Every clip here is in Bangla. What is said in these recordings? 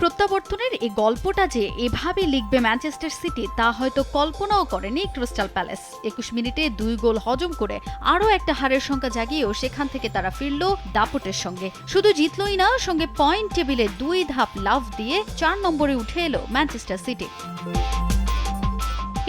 প্রত্যাবর্তনের এই গল্পটা যে এভাবে লিখবে ম্যানচেস্টার সিটি, তা হয়তো কল্পনাও করেনি ক্রিস্টাল প্যালেস। একুশ মিনিটে দুই গোল হজম করে আরও একটা হারের সংখ্যা জাগিয়েও সেখান থেকে তারা ফিরল দাপটের সঙ্গে। শুধু জিতলই না, সঙ্গে পয়েন্ট টেবিলে দুই ধাপ লাভ দিয়ে চার নম্বরে উঠে এলো ম্যানচেস্টার সিটি।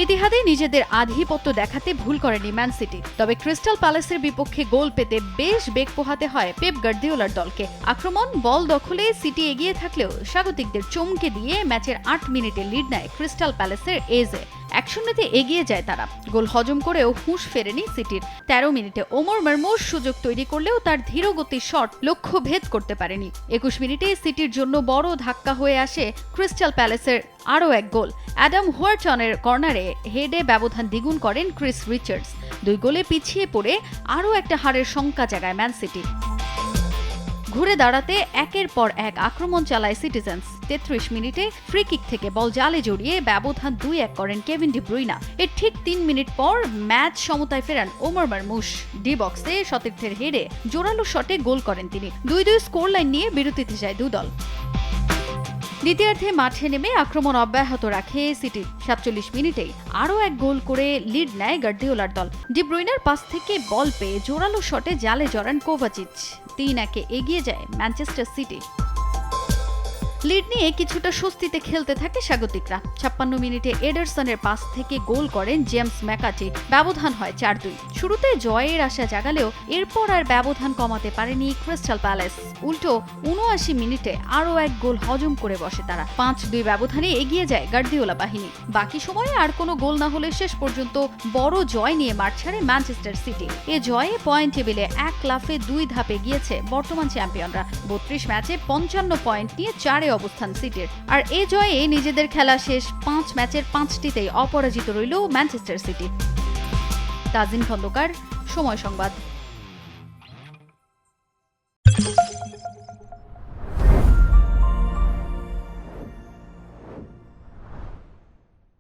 ইতিহাদে নিজেদের আধিপত্য দেখাতে ভুল করেনি ম্যান সিটি। তবে ক্রিস্টাল প্যালেসের বিপক্ষে গোল পেতে বেশ বেগ পোহাতে হয় পেপ গার্দিওলার দলকে। আক্রমণ, বল দখলে সিটি এগিয়ে থাকলেও স্বাগতিকদের চমকে দিয়ে ম্যাচের আট মিনিটে লিড নেয় ক্রিস্টাল প্যালেসের এজে। এক শূন্যতে এগিয়ে যায় তারা। গোল হজম করেও হুঁশ ফেরেনি সিটির। তেরো মিনিটে ওমর মারমোস সুযোগ তৈরি করলেও তার ধীরগতির শট লক্ষ্য ভেদ করতে পারেনি। একুশ মিনিটে সিটির জন্য বড় ধাক্কা হয়ে আসে ক্রিস্টাল প্যালেসের আরও এক গোল। অ্যাডাম হোয়ারটনের কর্নারে হেডে ব্যবধান দ্বিগুণ করেন ক্রিস রিচার্ডস। দুই গোলে পিছিয়ে পড়ে আরও একটা হারের শঙ্কা জাগায় ম্যান সিটি। ঘুরে দাঁড়াতে একের পর এক আক্রমণ চালায় সিটিজেন্স। তেত্রিশ মিনিটে ফ্রি কিক থেকে বল জালে জড়িয়ে ব্যবধান দুই এক করেন কেভিন ডি ব্রুইনা। এর ঠিক তিন মিনিট পর ম্যাচ সমতায় ফেরান ওমর মারমুশ। ডি বক্সে সতীর্থের হেরে জোরালো শটে গোল করেন তিনি। দুই দুই স্কোর লাইন নিয়ে বিরতিতে যায় দুদল। দ্বিতীয়ার্ধে মাঠে নেমে আক্রমণ অব্যাহত রাখে সিটি। সাতচল্লিশ মিনিটে আরও এক গোল করে লিড নেয় গার্দিওলার দল। ডিব্রুইনার পাস থেকে বল পেয়ে জোরালো শটে জালে জড়ান কোভাচিচ। তিন একে এগিয়ে যায় ম্যানচেস্টার সিটি। লিড নিয়ে কিছুটা স্বস্তিতে খেলতে থাকে স্বাগতিকরা। ছাপ্পান্ন মিনিটে এডারসনের পাস থেকে গোল করেন জেমস ম্যাকাচি ব্যবধান হয় চার দুই। শুরুতে জয়ের আশা জাগালেও এরপর আর ব্যবধান কমাতে পারেনি ক্রিস্টাল প্যালেস। উল্টো উনআশি মিনিটে আরও এক গোল হজম করে বসে তারা। পাঁচ দুই ব্যবধানে এগিয়ে যায় গার্দিওলা বাহিনী। বাকি সময়ে আর কোনো গোল না হলে শেষ পর্যন্ত বড় জয় নিয়ে মাঠ ছাড়ে ম্যানচেস্টার সিটি। এ জয়ে পয়েন্ট টেবিলে এক লাফে দুই ধাপে গিয়েছে বর্তমান চ্যাম্পিয়নরা। বত্রিশ ম্যাচে পঞ্চান্ন পয়েন্ট নিয়ে চারে অবস্থান সিটির। আর এ জয়ে নিজেদের খেলা শেষ পাঁচ ম্যাচের পাঁচটিতেই অপরাজিত রইল ম্যানচেস্টার সিটি। তাজিন খন্দকার, সময় সংবাদ।